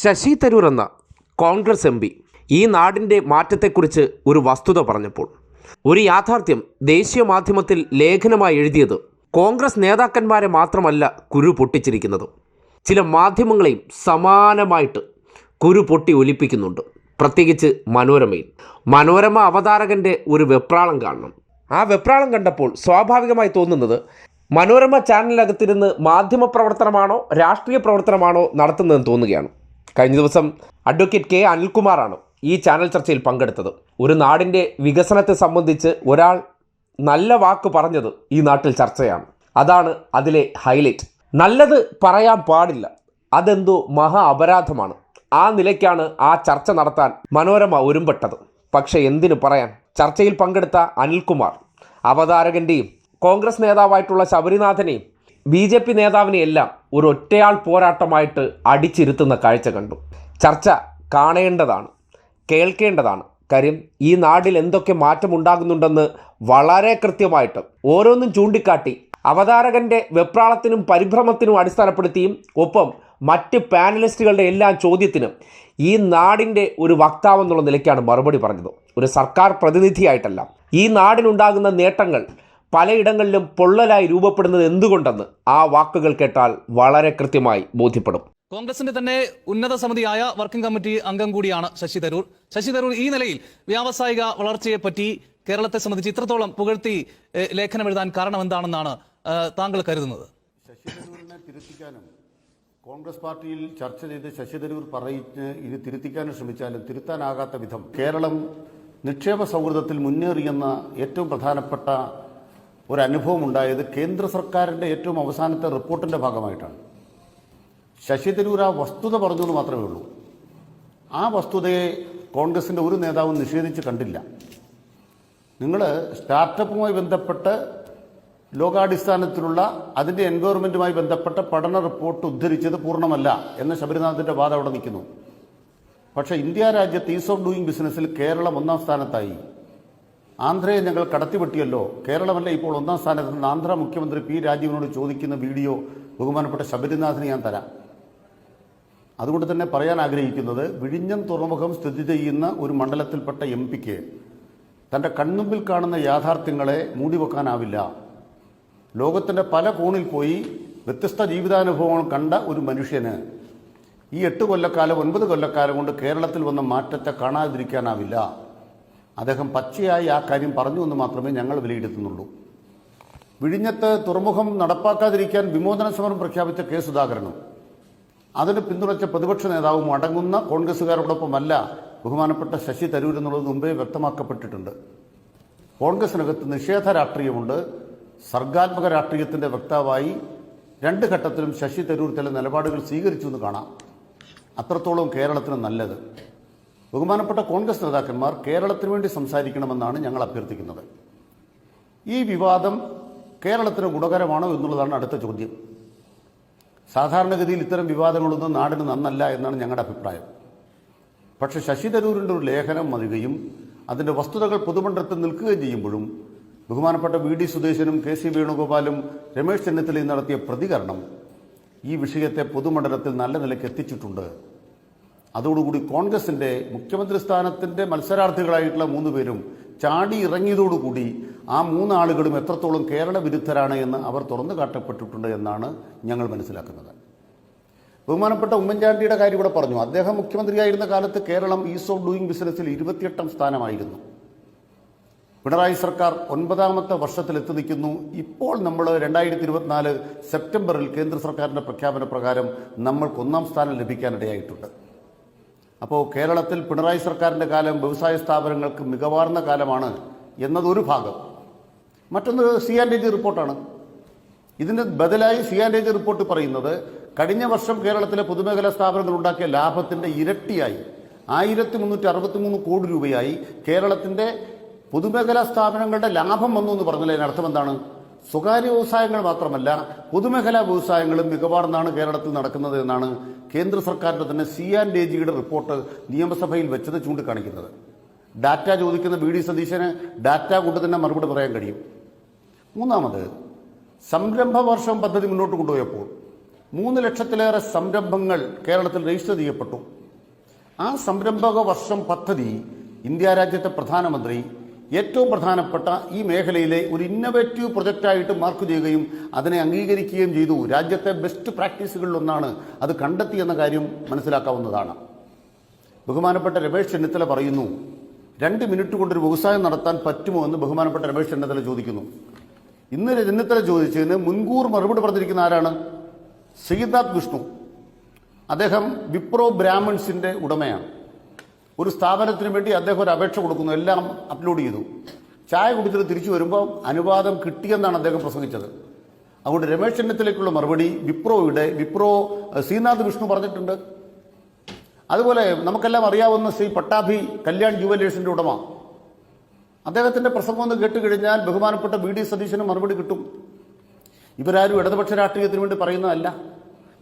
ശശി തരൂർ എന്ന Congress M P ഈ നാടിന്റെ മാറ്റത്തെക്കുറിച്ച് ഒരു വസ്തുത പറഞ്ഞപ്പോൾ ഒരു യാഥാർത്ഥ്യം ദേശീയ മാധ്യമത്തിൽ ലേഖനമായി എഴുതിയത് കോൺഗ്രസ് നേതാക്കന്മാരെ മാത്രമല്ല കുരു പൊട്ടിച്ചിരിക്കുന്നത്. ചില മാധ്യമങ്ങളെയും സമാനമായിട്ട് കുരു പൊട്ടി ഒലിപ്പിക്കുന്നുണ്ട്. പ്രത്യേകിച്ച് മനോരമയിൽ. മനോരമ അവതാരകന്റെ ഒരു വെപ്രാളം കാണണം. ആ വെപ്രാളം കണ്ടപ്പോൾ സ്വാഭാവികമായി തോന്നുന്നത് മനോരമ ചാനലിനകത്തിരുന്ന് മാധ്യമ പ്രവർത്തനമാണോ രാഷ്ട്രീയ പ്രവർത്തനമാണോ നടത്തുന്നതെന്ന് തോന്നുകയാണ്. കഴിഞ്ഞ ദിവസം അഡ്വക്കേറ്റ് കെ അനിൽകുമാറാണ് ഈ ചാനൽ ചർച്ചയിൽ പങ്കെടുത്തത്. ഒരു നാടിന്റെ വികസനത്തെ സംബന്ധിച്ച് ഒരാൾ നല്ല വാക്ക് പറഞ്ഞത് ഈ നാട്ടിൽ ചർച്ചയാണ്. അതാണ് അതിലെ ഹൈലൈറ്റ് നല്ലത് പറയാൻ പാടില്ല. അതെന്തോ മഹാ അപരാധമാണ്. ആ നിലയ്ക്കാണ് ആ ചർച്ച നടത്താൻ മനോരമ ഒരുമ്പെട്ടത്. പക്ഷേ എന്തിനു പറയാൻ? ചർച്ചയിൽ പങ്കെടുത്ത അനിൽകുമാർ അവതാരകന്റെയും കോൺഗ്രസ് നേതാവായിട്ടുള്ള ശബരിനാഥനെയും ബി ജെ പി നേതാവിനെയെല്ലാം ഒരു ഒറ്റയാൾ പോരാട്ടമായിട്ട് അടിച്ചിരുത്തുന്ന കാഴ്ച കണ്ടു. ചർച്ച കാണേണ്ടതാണ് കേൾക്കേണ്ടതാണ്. കാര്യം ഈ നാടിൽ എന്തൊക്കെ മാറ്റമുണ്ടാകുന്നുണ്ടെന്ന് വളരെ കൃത്യമായിട്ട് ഓരോന്നും ചൂണ്ടിക്കാട്ടി അവതാരകന്റെ വെപ്രാളത്തിനും പരിഭ്രമത്തിനും അടിസ്ഥാനപ്പെടുത്തിയും ഒപ്പം മറ്റ് പാനലിസ്റ്റുകളുടെ എല്ലാ ചോദ്യത്തിനും ഈ നാടിന്റെ ഒരു വക്താവെന്നുള്ള നിലയ്ക്കാണ് മറുപടി പറഞ്ഞത്. ഒരു സർക്കാർ പ്രതിനിധിയായിട്ടല്ല. ഈ നാടിനുണ്ടാകുന്ന നേട്ടങ്ങൾ പലയിടങ്ങളിലും പൊള്ളലായി രൂപപ്പെടുന്നത് എന്തുകൊണ്ടെന്ന് ആ വാക്കുകൾ കേട്ടാൽ വളരെ കൃത്യമായി ബോധ്യപ്പെടും. കോൺഗ്രസിന്റെ തന്നെ ഉന്നത സമിതിയായ വർക്കിംഗ് കമ്മിറ്റി അംഗം കൂടിയാണ് ശശി തരൂർ. ശശി തരൂർ ഈ നിലയിൽ വ്യാവസായിക വളർച്ചയെ പറ്റി കേരളത്തെ സംബന്ധിച്ച് ഇത്രത്തോളം പുകഴ്ത്തി ലേഖനം എഴുതാൻ കാരണം എന്താണെന്നാണ് താങ്കൾ കരുതുന്നത്? ശശി തരൂരിനെ തിരുത്തിക്കാനും കോൺഗ്രസ് പാർട്ടിയിൽ ചർച്ച ചെയ്ത് ശശി തരൂർ പറഞ്ഞ് ഇത് തിരുത്തിക്കാനും ശ്രമിച്ചാലും തിരുത്താനാകാത്ത വിധം കേരളം നിക്ഷേപ സൗഹൃദത്തിൽ മുന്നേറിയെന്ന ഏറ്റവും പ്രധാനപ്പെട്ട ഒരു അനുഭവം ഉണ്ടായത് കേന്ദ്ര സർക്കാരിന്റെ ഏറ്റവും അവസാനത്തെ റിപ്പോർട്ടിന്റെ ഭാഗമായിട്ടാണ്. ശശി തരൂർ ആ വസ്തുത പറഞ്ഞു എന്ന് മാത്രമേ ഉള്ളൂ. ആ വസ്തുതയെ കോൺഗ്രസിന്റെ ഒരു നേതാവും നിഷേധിച്ച് കണ്ടില്ല. നിങ്ങൾ സ്റ്റാർട്ടപ്പുമായി ബന്ധപ്പെട്ട് ലോകാടിസ്ഥാനത്തിലുള്ള അതിന്റെ എൻവയോൺമെന്റുമായി ബന്ധപ്പെട്ട പഠന റിപ്പോർട്ട് ഉദ്ധരിച്ചത് പൂർണമല്ല എന്ന ശബരിനാഥിന്റെ വാദം അവിടെ നിൽക്കുന്നു. പക്ഷേ ഇന്ത്യ രാജ്യത്ത് ഈസ് ഓഫ് ഡൂയിങ് ബിസിനസ്സിൽ കേരളം ഒന്നാം സ്ഥാനത്തായി. ആന്ധ്രയെ ഞങ്ങൾ കടത്തിവെട്ടിയല്ലോ. കേരളമല്ല ഇപ്പോൾ ഒന്നാം സ്ഥാനത്ത് നിന്ന് ആന്ധ്ര മുഖ്യമന്ത്രി പി രാജീവിനോട് ചോദിക്കുന്ന വീഡിയോ ബഹുമാനപ്പെട്ട ശബരിനാഥിന് ഞാൻ തരാം. അതുകൊണ്ട് തന്നെ പറയാൻ ആഗ്രഹിക്കുന്നത് വിഴിഞ്ഞം തുറമുഖം സ്ഥിതി ചെയ്യുന്ന ഒരു മണ്ഡലത്തിൽപ്പെട്ട എം പിക്ക് തന്റെ കൺമുമ്പിൽ കാണുന്ന യാഥാർത്ഥ്യങ്ങളെ മൂടിവെക്കാനാവില്ല. ലോകത്തിന്റെ പല കോണിൽ പോയി വ്യത്യസ്ത ജീവിതാനുഭവങ്ങൾ കണ്ട ഒരു മനുഷ്യന് ഈ എട്ട് കൊല്ലക്കാലം ഒൻപത് കൊല്ലക്കാലം കൊണ്ട് കേരളത്തിൽ വന്ന മാറ്റത്തെ കാണാതിരിക്കാനാവില്ല. അദ്ദേഹം പച്ചയായി ആ കാര്യം പറഞ്ഞു എന്ന് മാത്രമേ ഞങ്ങൾ വിലയിരുത്തുന്നുള്ളൂ. വിഴിഞ്ഞത്ത് തുറമുഖം നടപ്പാക്കാതിരിക്കാൻ വിമോചന സമരം പ്രഖ്യാപിച്ച കെ സുധാകരനും അതിന് പിന്തുണച്ച പ്രതിപക്ഷ നേതാവും അടങ്ങുന്ന കോൺഗ്രസ്സുകാരോടൊപ്പമല്ല ബഹുമാനപ്പെട്ട ശശി തരൂർ എന്നുള്ളത് മുമ്പേ വ്യക്തമാക്കപ്പെട്ടിട്ടുണ്ട്. കോൺഗ്രസിനകത്ത് നിഷേധ രാഷ്ട്രീയമുണ്ട്. സർഗാത്മക രാഷ്ട്രീയത്തിന്റെ വക്താവായി രണ്ട് ഘട്ടത്തിലും ശശി തരൂർ ചില നിലപാടുകൾ സ്വീകരിച്ചു എന്ന് കാണാം. അത്രത്തോളം കേരളത്തിന് നല്ലത്. ബഹുമാനപ്പെട്ട കോൺഗ്രസ് നേതാക്കന്മാർ കേരളത്തിന് വേണ്ടി സംസാരിക്കണമെന്നാണ് ഞങ്ങൾ അഭ്യർത്ഥിക്കുന്നത്. ഈ വിവാദം കേരളത്തിന് ഗുണകരമാണോ എന്നുള്ളതാണ് അടുത്ത ചോദ്യം. സാധാരണഗതിയിൽ ഇത്തരം വിവാദങ്ങളൊന്നും നാടിന് നന്നല്ല എന്നാണ് ഞങ്ങളുടെ അഭിപ്രായം. പക്ഷേ ശശി തരൂരിന്റെ ഒരു ലേഖനം വരികയും അതിന്റെ വസ്തുതകൾ പൊതുമണ്ഡലത്തിൽ നിൽക്കുകയും ചെയ്യുമ്പോഴും ബഹുമാനപ്പെട്ട വി ഡി സുദേശനും കെ സി വേണുഗോപാലും രമേശ് ചെന്നിത്തലയും നടത്തിയ പ്രതികരണം ഈ വിഷയത്തെ പൊതുമണ്ഡലത്തിൽ നല്ല നിലയ്ക്ക് എത്തിച്ചിട്ടുണ്ട് അതോടുകൂടി കോൺഗ്രസിന്റെ മുഖ്യമന്ത്രി സ്ഥാനത്തിന്റെ മത്സരാർത്ഥികളായിട്ടുള്ള മൂന്ന് പേരും ചാടി ഇറങ്ങിയതോടുകൂടി ആ മൂന്നാളുകളും എത്രത്തോളം കേരള വിരുദ്ധരാണ് എന്ന് അവർ തുറന്നു കാട്ടപ്പെട്ടിട്ടുണ്ട് എന്നാണ് ഞങ്ങൾ മനസ്സിലാക്കുന്നത്. ബഹുമാനപ്പെട്ട ഉമ്മൻചാണ്ടിയുടെ കാര്യം ഇവിടെ പറഞ്ഞു. അദ്ദേഹം മുഖ്യമന്ത്രിയായിരുന്ന കാലത്ത് കേരളം ഈസ് ഓഫ് ഡൂയിങ് ബിസിനസ്സിൽ ഇരുപത്തിയെട്ടാം സ്ഥാനമായിരുന്നു. പിണറായി സർക്കാർ ഒൻപതാമത്തെ വർഷത്തിൽ എത്തി നിൽക്കുന്നു ഇപ്പോൾ നമ്മൾ രണ്ടായിരത്തി ഇരുപത്തിനാല് സെപ്റ്റംബറിൽ കേന്ദ്ര സർക്കാരിന്റെ പ്രഖ്യാപന പ്രകാരം നമ്മൾക്ക് ഒന്നാം സ്ഥാനം ലഭിക്കാനിടയായിട്ടുണ്ട്. അപ്പോൾ കേരളത്തിൽ പിണറായി സർക്കാരിന്റെ കാലം വ്യവസായ സ്ഥാപനങ്ങൾക്ക് മികവാർന്ന കാലമാണ് എന്നതൊരു ഭാഗം. മറ്റൊന്ന് സി ആൻഡ് എ ജി റിപ്പോർട്ടാണ്. ഇതിന് ബദലായി C and A G report പറയുന്നത് കഴിഞ്ഞ വർഷം കേരളത്തിലെ പൊതുമേഖലാ സ്ഥാപനങ്ങൾ ഉണ്ടാക്കിയ ലാഭത്തിന്റെ ഇരട്ടിയായി ആയിരത്തി മുന്നൂറ്റി അറുപത്തി മൂന്ന് കോടി രൂപയായി കേരളത്തിന്റെ പൊതുമേഖലാ സ്ഥാപനങ്ങളുടെ ലാഭം വന്നു എന്ന് പറഞ്ഞാൽ അതിനർത്ഥം എന്താണ്? സ്വകാര്യ വ്യവസായങ്ങൾ മാത്രമല്ല പൊതുമേഖലാ വ്യവസായങ്ങളും മികവാർന്നാണ് കേരളത്തിൽ നടക്കുന്നത് എന്നാണ് കേന്ദ്ര സർക്കാരിന്റെ തന്നെ സി ആൻഡ് എ ജിയുടെ റിപ്പോർട്ട് നിയമസഭയിൽ വെച്ചത് ചൂണ്ടിക്കാണിക്കുന്നത്. ഡാറ്റ ചോദിക്കുന്ന വി ഡി സതീശന് ഡാറ്റ കൊണ്ട് തന്നെ മറുപടി പറയാൻ കഴിയും. മൂന്നാമത് സംരംഭ വർഷം പദ്ധതി മുന്നോട്ട് കൊണ്ടുപോയപ്പോൾ മൂന്ന് ലക്ഷത്തിലേറെ സംരംഭങ്ങൾ കേരളത്തിൽ രജിസ്റ്റർ ചെയ്യപ്പെട്ടു. ആ സംരംഭക വർഷം പദ്ധതി ഇന്ത്യ രാജ്യത്തെ പ്രധാനമന്ത്രി ഏറ്റവും പ്രധാനപ്പെട്ട ഈ മേഖലയിലെ ഒരു ഇന്നവേറ്റീവ് പ്രൊജക്റ്റായിട്ട് മാർക്ക് ചെയ്യുകയും അതിനെ അംഗീകരിക്കുകയും ചെയ്തു. രാജ്യത്തെ ബെസ്റ്റ് പ്രാക്ടീസുകളിലൊന്നാണ് അത് കണ്ടെത്തി എന്ന കാര്യം മനസ്സിലാക്കാവുന്നതാണ്. ബഹുമാനപ്പെട്ട രമേശ് ചെന്നിത്തല പറയുന്നു രണ്ട് മിനിറ്റ് കൊണ്ടൊരു വ്യവസായം നടത്താൻ പറ്റുമോ എന്ന് ബഹുമാനപ്പെട്ട രമേശ് ചെന്നിത്തല ചോദിക്കുന്നു. ഇന്ന് ചെന്നിത്തല ചോദിച്ചതിന് മുൻകൂർ മറുപടി പറഞ്ഞിരിക്കുന്ന ആരാണ്? ശ്രീനാഥ് വിഷ്ണു. അദ്ദേഹം വിപ്രോ ബ്രാഹ്മിൺസിന്റെ ഉടമയാണ്. ഒരു സ്ഥാപനത്തിന് വേണ്ടി അദ്ദേഹം ഒരു അപേക്ഷ കൊടുക്കുന്നു. എല്ലാം അപ്ലോഡ് ചെയ്തു. ചായ കുടിച്ചിട്ട് തിരിച്ചു വരുമ്പോൾ അനുവാദം കിട്ടിയെന്നാണ് അദ്ദേഹം പ്രസംഗിച്ചത്. അതുകൊണ്ട് രമേശ് ചെന്നിത്തലയ്ക്കുള്ള മറുപടി വിപ്രോയുടെ വിപ്രോ ശ്രീനാഥ് വിഷ്ണു പറഞ്ഞിട്ടുണ്ട്. അതുപോലെ നമുക്കെല്ലാം അറിയാവുന്ന ശ്രീ പട്ടാഭി കല്യാൺ ജുവലേഴ്സിന്റെ ഉടമ. അദ്ദേഹത്തിന്റെ പ്രസംഗം ഒന്ന് കേട്ട് കഴിഞ്ഞാൽ ബഹുമാനപ്പെട്ട വി ഡി സതീശന് മറുപടി കിട്ടും. ഇവരാരും ഇടതുപക്ഷ രാഷ്ട്രീയത്തിന് വേണ്ടി പറയുന്നതല്ല.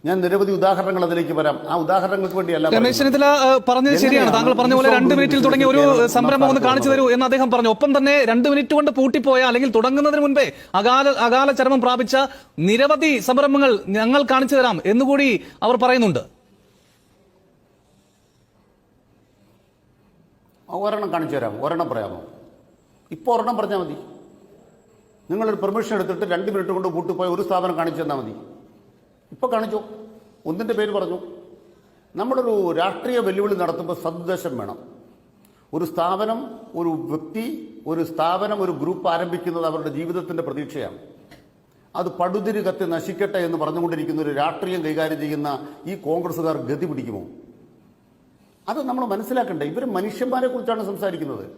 ഞാൻ നിരവധി ഉദാഹരണങ്ങൾ അതിലേക്ക് വരാം. ആ ഉദാഹരണങ്ങൾക്ക് വേണ്ടിയല്ല രമേശ് ചെന്നിത്തല പറഞ്ഞത് ശരിയാണ്. താങ്കൾ പറഞ്ഞ പോലെ രണ്ട് മിനിറ്റിൽ തുടങ്ങിയ ഒരു സംരംഭം ഒന്ന് കാണിച്ചു തരൂ എന്ന് അദ്ദേഹം പറഞ്ഞു. ഒപ്പം തന്നെ രണ്ട് മിനിറ്റ് കൊണ്ട് പൂട്ടിപ്പോയ അല്ലെങ്കിൽ തുടങ്ങുന്നതിന് മുൻപേ അകാല അകാല ചരമം പ്രാപിച്ച നിരവധി സംരംഭങ്ങൾ ഞങ്ങൾ കാണിച്ചു തരാം എന്നുകൂടി അവർ പറയുന്നുണ്ട്. ഒരെണ്ണം കാണിച്ചു തരാം. ഒരെണ്ണം പറയാമോ? ഇപ്പോൾ ഒരെണ്ണം പറഞ്ഞാൽ മതി. നിങ്ങളൊരു പെർമിഷൻ എടുത്തിട്ട് രണ്ട് മിനിറ്റ് കൊണ്ട് പൂട്ടിപ്പോയ ഒരു സ്ഥാപനം കാണിച്ചു തന്നാൽ മതി. ഇപ്പോൾ കാണിച്ചു. ഒന്നിന്റെ പേര് പറഞ്ഞു. നമ്മളൊരു രാഷ്ട്രീയ വെല്ലുവിളി നടത്തുമ്പോൾ സന്ദേശം വേണം. ഒരു സ്ഥാപനം ഒരു വ്യക്തി ഒരു സ്ഥാപനം ഒരു ഗ്രൂപ്പ് ആരംഭിക്കുന്നത് അവരുടെ ജീവിതത്തിന്റെ പ്രതീക്ഷയാണ്. അത് പടുതിരി കത്തി നശിക്കട്ടെ എന്ന് പറഞ്ഞുകൊണ്ടിരിക്കുന്ന ഒരു രാഷ്ട്രീയം കൈകാര്യം ചെയ്യുന്ന ഈ കോൺഗ്രസ്സുകാർ ഗതി പിടിക്കുമോ? അത് നമ്മൾ മനസ്സിലാക്കണ്ടേ. ഇവർ മനുഷ്യന്മാരെ കുറിച്ചാണ് സംസാരിക്കുന്നത്.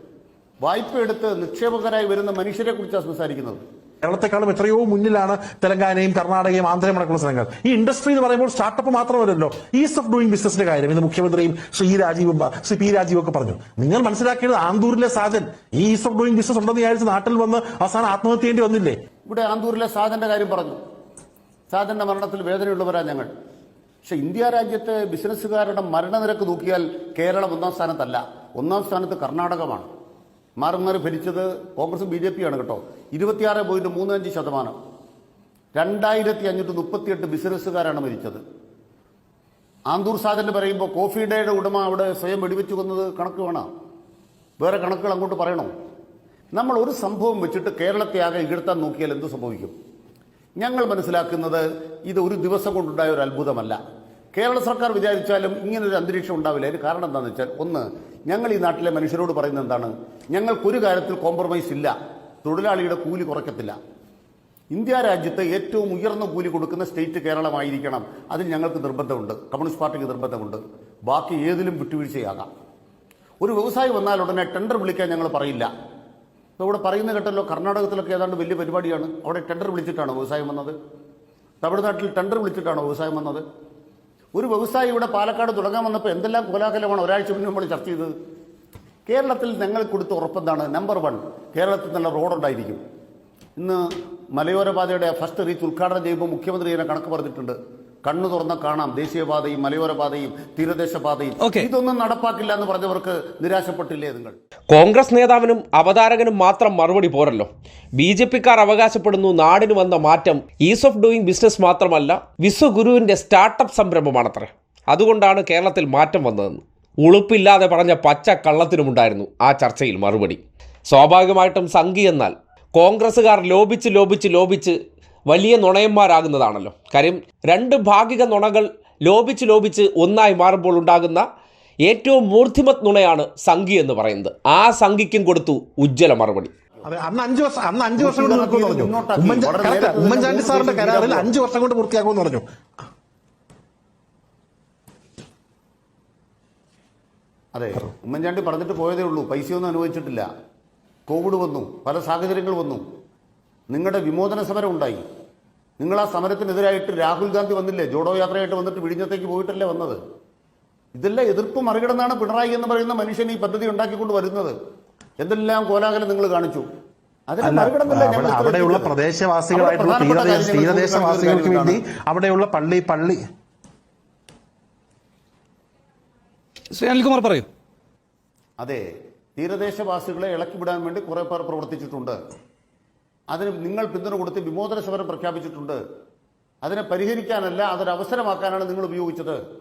വായ്പ എടുത്ത് നിക്ഷേപകരായി വരുന്ന മനുഷ്യരെ കുറിച്ചാണ് സംസാരിക്കുന്നത്. കേരളത്തെക്കാളും എത്രയോ മുന്നിലാണ് തെലങ്കാനയും കർണാടകയും ആന്ധ്രയും അടക്കമുള്ള സ്ഥലങ്ങൾ. ഈ ഇൻഡസ്ട്രി എന്ന് പറയുമ്പോൾ സ്റ്റാർട്ടപ്പ് മാത്രമല്ലല്ലോ ഈസ് ഓഫ് ഡൂയിങ് ബിസിനസിന്റെ കാര്യം. ഇന്ന് മുഖ്യമന്ത്രിയും ശ്രീ രാജീവും ശ്രീ പി രാജീവും ഒക്കെ പറഞ്ഞു. നിങ്ങൾ മനസ്സിലാക്കിയത് ആന്തൂരിലെ സാധൻ ഈ ഈസ് ഓഫ് ഡൂയിങ് ബിസിനസ് ഉണ്ടെന്ന് വിചാരിച്ച് നാട്ടിൽ വന്ന് അവസാനം ആത്മഹത്യ വന്നില്ലേ? ഇവിടെ ആന്തൂരിലെ സാധന്റെ കാര്യം പറഞ്ഞു. സാധന്റെ മരണത്തിൽ വേദനയുള്ളവരാ ഞങ്ങൾ. പക്ഷെ ഇന്ത്യ രാജ്യത്തെ ബിസിനസ്സുകാരുടെ മരണനിരക്ക് നോക്കിയാൽ കേരളം ഒന്നാം സ്ഥാനത്തല്ല. ഒന്നാം സ്ഥാനത്ത് കർണാടകമാണ്. മാറി ഭരിച്ചത് കോൺഗ്രസും ബി ജെ പിയാണ് കേട്ടോ. ഇരുപത്തിയാറ് പോയിന്റ് മൂന്ന് അഞ്ച് ശതമാനം. രണ്ടായിരത്തി അഞ്ഞൂറ്റി മുപ്പത്തിയെട്ട് ബിസിനസ്സുകാരാണ് മരിച്ചത്. ആന്തൂർ സാധന പറയുമ്പോൾ കോഫി ഡേയുടെ ഉടമ അവിടെ സ്വയം വെടിവെച്ച് കൊന്നത് കണക്ക് വേണം? വേറെ കണക്കുകൾ അങ്ങോട്ട് പറയണോ? നമ്മൾ ഒരു സംഭവം വെച്ചിട്ട് കേരളത്തെ ആകെ ഇകഴ്ത്താൻ നോക്കിയാൽ എന്ത് സംഭവിക്കും? ഞങ്ങൾ മനസ്സിലാക്കുന്നത് ഇത് ഒരു ദിവസം കൊണ്ടുണ്ടായ ഒരു അത്ഭുതമല്ല. കേരള സർക്കാർ വിചാരിച്ചാലും ഇങ്ങനൊരു അന്തരീക്ഷം ഉണ്ടാവില്ല. അതിന് കാരണം എന്താണെന്ന് വെച്ചാൽ ഒന്ന് ഞങ്ങൾ ഈ നാട്ടിലെ മനുഷ്യരോട് പറയുന്നത് എന്താണ്? ഞങ്ങൾക്കൊരു കാര്യത്തിൽ കോംപ്രമൈസ് ഇല്ല. തൊഴിലാളിയുടെ കൂലി കുറയ്ക്കത്തില്ല. ഇന്ത്യ രാജ്യത്ത് ഏറ്റവും ഉയർന്ന കൂലി കൊടുക്കുന്ന സ്റ്റേറ്റ് കേരളമായിരിക്കണം. അതിൽ ഞങ്ങൾക്ക് നിർബന്ധമുണ്ട്. കമ്മ്യൂണിസ്റ്റ് പാർട്ടിക്ക് നിർബന്ധമുണ്ട്. ബാക്കി ഏതിലും വിട്ടുവീഴ്ചയാകാം. ഒരു വ്യവസായി വന്നാൽ ഉടനെ ടെൻഡർ വിളിക്കാൻ ഞങ്ങൾ പറയില്ല. ഇവിടെ പറയുന്ന കേട്ടല്ലോ കർണാടകത്തിലൊക്കെ ഏതാണ്ട് വലിയ പരിപാടിയാണ്. അവിടെ ടെൻഡർ വിളിച്ചിട്ടാണോ വ്യവസായം വന്നത്? തമിഴ്നാട്ടിൽ ടെൻഡർ വിളിച്ചിട്ടാണോ വ്യവസായം വന്നത്? ഒരു വ്യവസായി ഇവിടെ പാലക്കാട് തുടങ്ങാൻ വന്നപ്പോൾ എന്തെല്ലാം കോലാഹലമാണ് ഒരാഴ്ച മുന്നേ നമ്മൾ ചർച്ച ചെയ്തത്? കേരളത്തിൽ ഞങ്ങൾ കൊടുത്ത ഉറപ്പെന്താണ് നമ്പർ വൺ കേരളത്തിൽ നല്ല റോഡുണ്ടായിരിക്കും ഇന്ന് മലയോര പാതയുടെ ഫസ്റ്റ് റീച്ച് ഉദ്ഘാടനം ചെയ്യുമ്പോൾ മുഖ്യമന്ത്രി ഇതിനെ കണക്ക് പറഞ്ഞിട്ടുണ്ട്. കണ്ണു തുറന്ന കാണാം. ദേശീയപാതയും മലയോര പാതയും തീരദേശ പാതയും ഇതൊന്നും നടപ്പാക്കില്ല എന്ന് പറഞ്ഞവർക്ക് നിരാശപ്പെട്ടില്ലേ നിങ്ങൾ? കോൺഗ്രസ് നേതാവിനും അവതാരകനും മാത്രം മറുപടി പോരല്ലോ. ബി ജെ പിക്കാർ അവകാശപ്പെടുന്നു നാടിന് വന്ന മാറ്റം ഈസ് ഓഫ് ഡൂയിങ് ബിസിനസ് മാത്രമല്ല വിശ്വഗുരുവിന്റെ സ്റ്റാർട്ടപ്പ് സംരംഭമാണത്രേ. അതുകൊണ്ടാണ് കേരളത്തിൽ മാറ്റം വന്നതെന്ന്. ഉളുപ്പില്ലാതെ പറഞ്ഞ പച്ച കള്ളത്തിനുമുണ്ടായിരുന്നു ആ ചർച്ചയിൽ മറുപടി. സ്വാഭാവികമായിട്ടും സംഘി എന്നാൽ കോൺഗ്രസ്സുകാർ ലോപിച്ച് ലോപിച്ച് ലോപിച്ച് വലിയ നുണയന്മാരാകുന്നതാണല്ലോ. കാര്യം രണ്ട് ഭാഗിക നുണകൾ ലോപിച്ച് ലോപിച്ച് ഒന്നായി മാറുമ്പോൾ ഉണ്ടാകുന്ന ഏറ്റവും മൂർത്തിമത് നുണയാണ് സംഘി എന്ന് പറയുന്നത്. ആ സംഘിക്കും കൊടുത്തു ഉജ്ജ്വല മറുപടി. അന്ന് അഞ്ചു വർഷം അന്ന് അഞ്ചു വർഷം കൊണ്ട് പറഞ്ഞു. ഉമ്മൻചാണ്ടി സാറിന്റെ കരാറിൽ അഞ്ചു വർഷം കൊണ്ട് പൂർത്തിയാക്കുമെന്ന് പറഞ്ഞു. അതെ ഉമ്മൻചാണ്ടി പറഞ്ഞിട്ട് പോയതേ ഉള്ളൂ. പൈസയൊന്നും അനുവദിച്ചിട്ടില്ല. കോവിഡ് വന്നു. പല സാഹചര്യങ്ങൾ വന്നു. നിങ്ങളുടെ വിമോചന സമരം ഉണ്ടായി. നിങ്ങൾ ആ സമരത്തിനെതിരായിട്ട് രാഹുൽ ഗാന്ധി വന്നില്ലേ? ജോഡോ യാത്രയായിട്ട് വന്നിട്ട് വിഴിഞ്ഞത്തേക്ക് പോയിട്ടല്ലേ വന്നത്? ഇതെല്ലാം എതിർപ്പ് മറികടന്നാണ് പിണറായി എന്ന് പറയുന്ന മനുഷ്യൻ ഈ പദ്ധതി ഉണ്ടാക്കിക്കൊണ്ട് വരുന്നത്. എന്തെല്ലാം കോലാഹലം നിങ്ങൾ കാണിച്ചു? അവിടെയുള്ള പ്രദേശവാസികളായിട്ടുള്ള തീരദേശവാസികൾക്ക് വേണ്ടി അവിടെയുള്ള പള്ളി പള്ളി. ശ്രീ അനിൽകുമാർ പറയൂ. അതെ തീരദേശവാസികളെ ഇളക്കിവിടാൻ വേണ്ടി കുറെ പേർ പ്രവർത്തിച്ചിട്ടുണ്ട്. അതിന് നിങ്ങൾ പിന്തുണ കൊടുത്ത് വിമോചന സമരം പ്രഖ്യാപിച്ചിട്ടുണ്ട്. അതിനെ പരിഹരിക്കാനല്ല അതൊരവസരമാക്കാനാണ് നിങ്ങൾ ഉപയോഗിച്ചത്.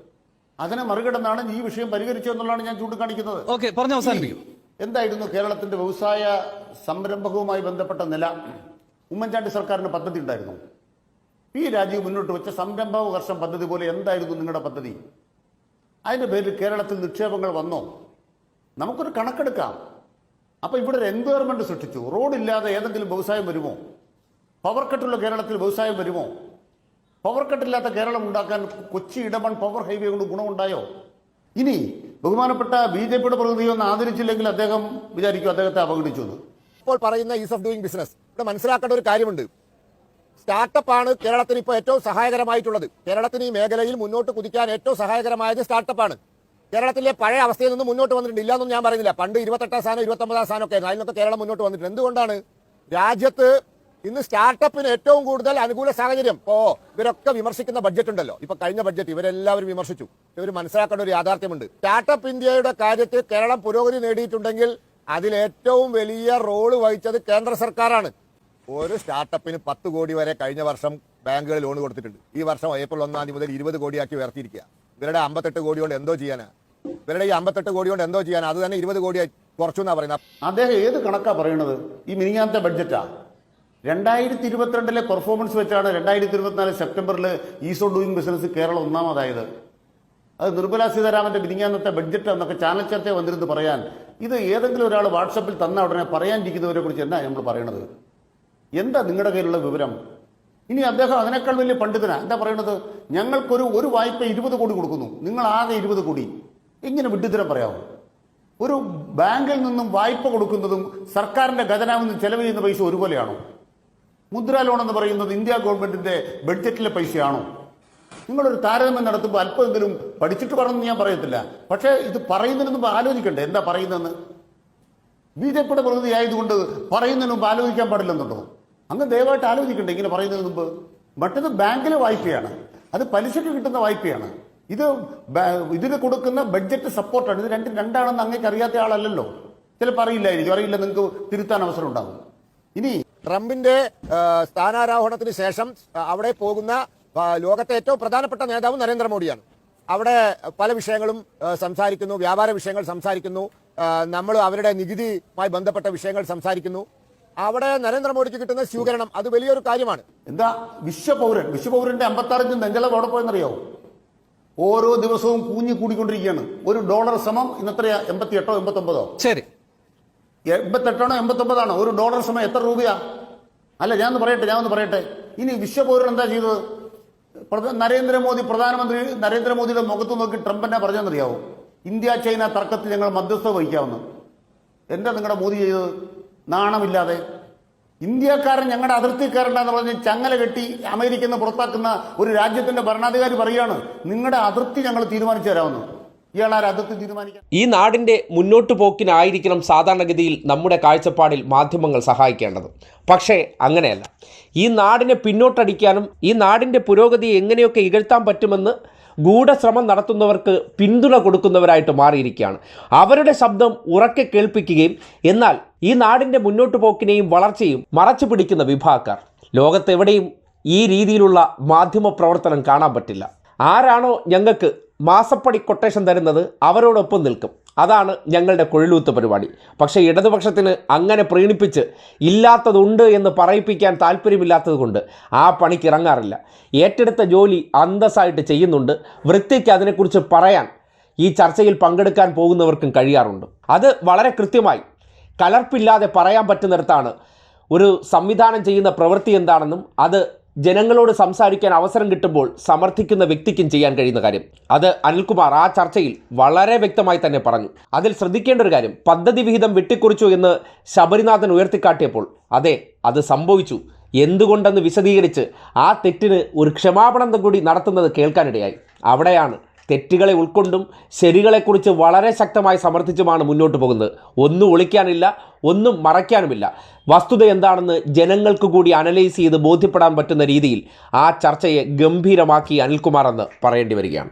അതിനെ മറികടന്നാണ് ഈ വിഷയം പരിഹരിച്ചതെന്നുള്ളതാണ് ഞാൻ ചൂണ്ടിക്കാണിക്കുന്നത്. ഓക്കെ പറഞ്ഞു അവസാനിപ്പിക്കും. എന്തായിരുന്നു കേരളത്തിന്റെ വ്യവസായ സംരംഭകവുമായി ബന്ധപ്പെട്ട നില? ഉമ്മൻചാണ്ടി സർക്കാരിന് പദ്ധതി ഉണ്ടായിരുന്നു. പി രാജീവ് മുന്നോട്ട് വെച്ച സംരംഭക വർഷം പദ്ധതി പോലെ എന്തായിരുന്നു നിങ്ങളുടെ പദ്ധതി? അതിന്റെ പേരിൽ കേരളത്തിൽ നിക്ഷേപങ്ങൾ വന്നോ? നമുക്കൊരു കണക്കെടുക്കാം. അപ്പൊ ഇവിടെ ഒരു എൻവയറമെന്റ് സൃഷ്ടിച്ചു. റോഡില്ലാതെ ഏതെങ്കിലും വ്യവസായം വരുമോ? പവർ കട്ടുള്ള കേരളത്തിൽ വ്യവസായം വരുമോ? പവർ കട്ടില്ലാത്ത കേരളം ഉണ്ടാക്കാൻ കൊച്ചി ഇടമൺ പവർ ഹൈവേ കൊണ്ട് ഗുണമുണ്ടായോ? ഇനി ബഹുമാനപ്പെട്ട ബി ജെ പിയുടെ പ്രതിനിധി ഒന്ന് ആദരിച്ചില്ലെങ്കിൽ അദ്ദേഹം വിചാരിക്കും അദ്ദേഹത്തെ അവഗണിച്ചു എന്ന്. ഇപ്പോൾ പറയുന്ന ഈസ് ഓഫ് ഡൂയിങ് ബിസിനസ് ഇവിടെ മനസ്സിലാക്കേണ്ട ഒരു കാര്യമുണ്ട്. സ്റ്റാർട്ടപ്പ് ആണ് കേരളത്തിന് ഇപ്പോൾ ഏറ്റവും സഹായകരമായിട്ടുള്ളത്. കേരളത്തിന് ഈ മേഖലയിൽ മുന്നോട്ട് കുതിക്കാൻ ഏറ്റവും സഹായകരമായത് സ്റ്റാർട്ടപ്പ് ആണ്. കേരളത്തിലെ പഴയ അവസ്ഥയിൽ നിന്ന് മുന്നോട്ട് വന്നിട്ടുണ്ട്. ഇല്ലാന്നും ഞാൻ പറയുന്നില്ല. പണ്ട് ഇരുപത്തെട്ടാം സ്ഥാനം ഇരുപത്തൊമ്പതാം സ്ഥാനമൊക്കെ ആയിരുന്നു. അതിനൊക്കെ കേരളം മുന്നോട്ട് വന്നിട്ടുണ്ട്. എന്തുകൊണ്ടാണ് രാജ്യത്ത് ഇന്ന് സ്റ്റാർട്ടപ്പിന് ഏറ്റവും കൂടുതൽ അനുകൂല സാഹചര്യം? ഇപ്പോ ഇവരൊക്കെ വിമർശിക്കുന്ന ബഡ്ജറ്റ് ഉണ്ടല്ലോ. ഇപ്പൊ കഴിഞ്ഞ ബഡ്ജറ്റ് ഇവരെല്ലാവരും വിമർശിച്ചു. ഇവർ മനസ്സിലാക്കേണ്ട ഒരു യാഥാർത്ഥ്യമുണ്ട്. സ്റ്റാർട്ടപ്പ് ഇന്ത്യയുടെ കാര്യത്തിൽ കേരളം പുരോഗതി നേടിയിട്ടുണ്ടെങ്കിൽ അതിൽ ഏറ്റവും വലിയ റോൾ വഹിച്ചത് കേന്ദ്ര സർക്കാരാണ്. ഒരു സ്റ്റാർട്ടപ്പിന് പത്ത് കോടി വരെ കഴിഞ്ഞ വർഷം ബാങ്കുകൾ ലോൺ കൊടുത്തിട്ടുണ്ട്. ഈ വർഷം ഏപ്രിൽ ഒന്നാം തീയതി മുതൽ ഇരുപത് കോടിയാക്കി ഉയർത്തിയിരിക്കുക ഇവരുടെ അമ്പത്തെട്ട് കോടി കൊണ്ട് എന്തോ ചെയ്യാനാ? ഇവരുടെ ഈ അമ്പത്തെട്ട് കോടി കൊണ്ട് എന്തോ ചെയ്യാനാ? അത് തന്നെ ഇരുപത് കോടിയായി കുറച്ചു എന്നാ പറയുന്നത്. അദ്ദേഹം ഏത് കണക്കാ പറയുന്നത് ഈ മിനിങ്ങാമത്തെ ബഡ്ജറ്റാ? രണ്ടായിരത്തി ഇരുപത്തിരണ്ടിലെ പെർഫോമൻസ് വെച്ചാണ് രണ്ടായിരത്തി ഇരുപത്തിനാല് സെപ്റ്റംബറിൽ ease of doing business Keralam ഒന്നാമതായത്. അത് നിർമ്മല സീതാരാമന്റെ മിനിങ്ങാന്നത്തെ ബഡ്ജറ്റ് എന്നൊക്കെ ചാനൽ ചർച്ച വന്നിരുന്ന് പറയാൻ. ഇത് ഏതെങ്കിലും ഒരാൾ വാട്സപ്പിൽ തന്ന ഉടനെ പറയാനിരിക്കുന്നവരെ കുറിച്ച് എന്നാ നമ്മൾ പറയണത്? എന്താ നിങ്ങളുടെ കയ്യിലുള്ള വിവരം? ഇനി അദ്ദേഹം അതിനേക്കാൾ വലിയ പണ്ഡിതനാ. എന്താ പറയണത്? ഞങ്ങൾക്കൊരു ഒരു വായ്പ ഇരുപത് കോടി കൊടുക്കുന്നു. നിങ്ങൾ ആകെ ഇരുപത് കോടി. ഇങ്ങനെ വിഡ്ഢിത്തരം പറയാമോ ഒരു ബാങ്കിൽ നിന്നും വായ്പ കൊടുക്കുന്നതും സർക്കാരിന്റെ ഖജനാവിൽ നിന്ന് ചെലവ് ചെയ്യുന്ന പൈസ ഒരുപോലെയാണോ? മുദ്രാ ലോൺ എന്ന് പറയുന്നത് ഇന്ത്യ ഗവൺമെന്റിന്റെ ബഡ്ജറ്റിലെ പൈസയാണോ? നിങ്ങളൊരു താരതമ്യം നടത്തുമ്പോൾ അല്പമെങ്കിലും പഠിച്ചിട്ട് പറഞ്ഞെന്ന് ഞാൻ പറയത്തില്ല. പക്ഷേ ഇത് പറയുന്നതിന് ആലോചിക്കണ്ടേ? എന്താ പറയുന്നതെന്ന്? ബി ജെ പിയുടെ പ്രകൃതി ആയതുകൊണ്ട് പറയുന്നതിന് മുമ്പ് ആലോചിക്കാൻ പാടില്ലെന്നുണ്ടോ? അങ്ങ് ദയവായിട്ട് ആലോചിക്കണ്ടേ ഇങ്ങനെ പറയുന്നതിന് മുമ്പ്? മറ്റത് ബാങ്കിലെ വായ്പയാണ്. അത് പലിശക്ക് കിട്ടുന്ന വായ്പയാണ്. ഇത് ഇതിന് കൊടുക്കുന്ന ബഡ്ജറ്റ് സപ്പോർട്ടാണ് ഇത് രണ്ടും രണ്ടാണെന്ന് അങ്ങേക്ക് അറിയാത്ത ആളല്ലല്ലോ. ചിലപ്പോൾ അറിയില്ലായിരിക്കും അറിയില്ല നിങ്ങൾക്ക് തിരുത്താൻ അവസരം ഉണ്ടാകും ഇനി ട്രംപിന്റെ സ്ഥാനാരോഹണത്തിന് ശേഷം അവിടെ പോകുന്ന ലോകത്തെ ഏറ്റവും പ്രധാനപ്പെട്ട നേതാവ് നരേന്ദ്രമോദിയാണ്. അവിടെ പല വിഷയങ്ങളും സംസാരിക്കുന്നു വ്യാപാര വിഷയങ്ങൾ സംസാരിക്കുന്നു. നമ്മൾ അവരുടെ നികുതിയുമായി ബന്ധപ്പെട്ട വിഷയങ്ങൾ സംസാരിക്കുന്നു. അവിടെ നരേന്ദ്രമോദിക്ക് കിട്ടുന്ന സ്വീകരണം അത് വലിയൊരു കാര്യമാണ്. എന്താ? വിശ്വപൗരൻ. വിശ്വപൗരന്റെ അമ്പത്തി അഞ്ച് നെഞ്ചളവ് അവിടെ പോയെന്നറിയോ? ഓരോ ദിവസവും കൂഞ്ഞി കൂടിക്കൊണ്ടിരിക്കുകയാണ്. ഒരു ഡോളർ സമം ഇന്നത്രയാ എൺപത്തി എട്ടോ എൺപത്തി ഒമ്പതോ ശരി. എൺപത്തെട്ടാണോ എൺപത്തൊമ്പതാണോ? ഒരു ഡോളർ സമയം എത്ര രൂപയാ? അല്ല ഞാൻ ഒന്ന് പറയട്ടെ ഞാൻ ഒന്ന് പറയട്ടെ. ഇനി വിശ്വപൗരൻ എന്താ ചെയ്തത്? നരേന്ദ്രമോദി പ്രധാനമന്ത്രി നരേന്ദ്രമോദിയുടെ മുഖത്ത് നോക്കി ട്രംപ് എന്നാ പറഞ്ഞെന്നറിയാവോ ഇന്ത്യ ചൈന തർക്കത്തിൽ ഞങ്ങൾ മധ്യസ്ഥ വഹിക്കാമെന്ന്. എന്താ നിങ്ങളുടെ മോദി ചെയ്തത്? നാണമില്ലാതെ ഇന്ത്യക്കാരൻ ഞങ്ങളുടെ അതിർത്തി കയറണ്ടെന്ന് പറഞ്ഞ് ചങ്ങല കെട്ടി അമേരിക്കയിൽ നിന്ന് പുറത്താക്കുന്ന ഒരു രാജ്യത്തിന്റെ ഭരണാധികാരി പറയാണ് നിങ്ങളുടെ അതിർത്തി ഞങ്ങൾ തീരുമാനിച്ചു തരാമെന്ന്. ഈ നാടിന്റെ മുന്നോട്ടു പോക്കിനായിരിക്കണം സാധാരണഗതിയിൽ നമ്മുടെ കാഴ്ചപ്പാടിൽ മാധ്യമങ്ങൾ സഹായിക്കേണ്ടത്. പക്ഷേ അങ്ങനെയല്ല. ഈ നാടിനെ പിന്നോട്ടടിക്കാനും ഈ നാടിന്റെ പുരോഗതി എങ്ങനെയൊക്കെ ഇകഴ്ത്താൻ പറ്റുമെന്ന് ഗൂഢശ്രമം നടത്തുന്നവർക്ക് പിന്തുണ കൊടുക്കുന്നവരായിട്ട് മാറിയിരിക്കുകയാണ്. അവരുടെ ശബ്ദം ഉറക്കെ കേൾപ്പിക്കുകയും എന്നാൽ ഈ നാടിന്റെ മുന്നോട്ടു പോക്കിനെയും വളർച്ചയും മറച്ചു പിടിക്കുന്ന വിഭാഗക്കാർ. ലോകത്തെവിടെയും ഈ രീതിയിലുള്ള മാധ്യമ പ്രവർത്തനം കാണാൻ പറ്റില്ല. ആരാണോ ഞങ്ങൾക്ക് മാസപ്പടി കൊട്ടേഷൻ തരുന്നത് അവരോടൊപ്പം നിൽക്കും. അതാണ് ഞങ്ങളുടെ കൊഴിലൂത്ത് പരിപാടി. പക്ഷേ ഇടതുപക്ഷത്തിന് അങ്ങനെ പ്രീണിപ്പിച്ച് ഇല്ലാത്തതുണ്ട് എന്ന് പറയിപ്പിക്കാൻ താല്പര്യമില്ലാത്തത് കൊണ്ട് ആ പണിക്ക് ഇറങ്ങാറില്ല. ഏറ്റെടുത്ത ജോലി അന്തസ്സായിട്ട് ചെയ്യുന്നുണ്ട്. വൃത്തിക്ക് അതിനെക്കുറിച്ച് പറയാൻ ഈ ചർച്ചയിൽ പങ്കെടുക്കാൻ പോകുന്നവർക്കും കഴിയാറുണ്ട്. അത് വളരെ കൃത്യമായി കലർപ്പില്ലാതെ പറയാൻ പറ്റുന്നിടത്താണ് ഒരു സംവിധാനം ചെയ്യുന്ന പ്രവൃത്തി എന്താണെന്നും അത് ജനങ്ങളോട് സംസാരിക്കാൻ അവസരം കിട്ടുമ്പോൾ സമർത്ഥിക്കുന്ന വ്യക്തിക്കും ചെയ്യാൻ കഴിയുന്ന കാര്യം. അത് അനിൽകുമാർ ആ ചർച്ചയിൽ വളരെ വ്യക്തമായി തന്നെ പറഞ്ഞു. അതിൽ ശ്രദ്ധിക്കേണ്ട ഒരു കാര്യം പദ്ധതി വിഹിതം വെട്ടിക്കുറിച്ചു എന്ന് ശബരിനാഥൻ ഉയർത്തിക്കാട്ടിയപ്പോൾ അതെ അത് സംഭവിച്ചു. എന്തുകൊണ്ടെന്ന് വിശദീകരിച്ച് ആ തെറ്റിന് ഒരു ക്ഷമാപണം കൂടി നടത്തുന്നത് കേൾക്കാനിടയായി. അവിടെയാണ് തെറ്റുകളെ ഉൾക്കൊണ്ടും ശരികളെക്കുറിച്ച് വളരെ ശക്തമായി സമർത്ഥിച്ചുമാണ് മുന്നോട്ട് പോകുന്നത്. ഒന്നും ഒളിക്കാനില്ല ഒന്നും മറയ്ക്കാനുമില്ല. വസ്തുത എന്താണെന്ന് ജനങ്ങൾക്ക് കൂടി അനലൈസ് ചെയ്ത് ബോധ്യപ്പെടാൻ പറ്റുന്ന രീതിയിൽ ആ ചർച്ചയെ ഗംഭീരമാക്കി അനിൽകുമാർ എന്ന് പറയേണ്ടി വരികയാണ്.